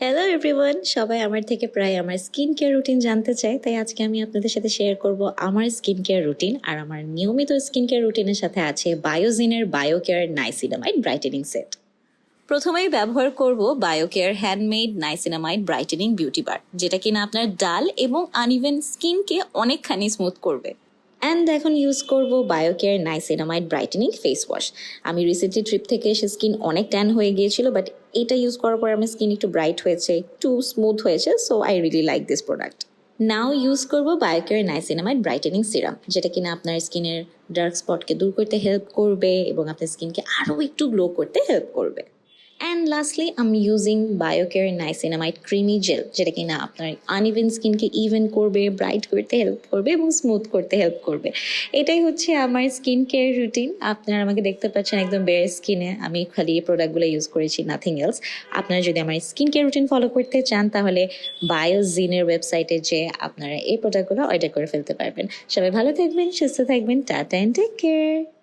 Hello everyone সবাই আমার থেকে প্রায় আমার স্কিন কেয়ার রুটিন জানতে চায়, তাই আজকে আমি আপনাদের সাথে শেয়ার করব আমার স্কিন কেয়ার রুটিন আর আমার নিয়মিত স্কিন কেয়ার রুটিনের সাথে আছে বায়োজিনের Bio Care niacinamide brightening set প্রথমেই ব্যবহার করব Biocare handmade niacinamide brightening beauty bar যেটা কিনা আপনার ডাল এবং আনইভেন স্কিনকে অনেকখানি স্মুথ করবে। অ্যান্ড এখন ইউজ করব biocare niacinamide brightening face wash আমি রিসেন্টলি ট্রিপ থেকে এসে স্কিন অনেক ট্যান হয়ে গিয়েছিল বাট এটা ইউজ করার পর আমার স্কিন একটু ব্রাইট হয়েছে, একটু স্মুথ হয়েছে so I really like this product now use করব বায়োকেয়ার নাইসিনামাইড ব্রাইটেনিং সিরাম যেটা কিনা আপনার স্কিনের ডার্ক স্পটকে দূর করতে হেল্প করবে এবং আপনার স্কিনকে আরও একটু গ্লো করতে হেল্প করবে। অ্যান্ড লাস্টলি আমি using biocare niacinamide creamy gel যেটা কিনা আপনার আনইভেন স্কিনকে ইভেন করবে ব্রাইট করতে হেল্প করবে এবং স্মুথ করতে হেল্প করবে। এটাই হচ্ছে আমার স্কিন কেয়ার রুটিন আপনারা আমাকে দেখতে পাচ্ছেন একদম বেয়ার স্কিনে আমি খালি এই প্রোডাক্টগুলো ইউজ করেছি নাথিং এলস আপনারা যদি আমার স্কিন কেয়ার রুটিন ফলো করতে চান, তাহলে বায়োজিনের ওয়েবসাইটে যে আপনারা এই প্রোডাক্টগুলো অর্ডার করে ফেলতে পারবেন। সবাই ভালো থাকবেন, সুস্থ থাকবেন। Tata and take care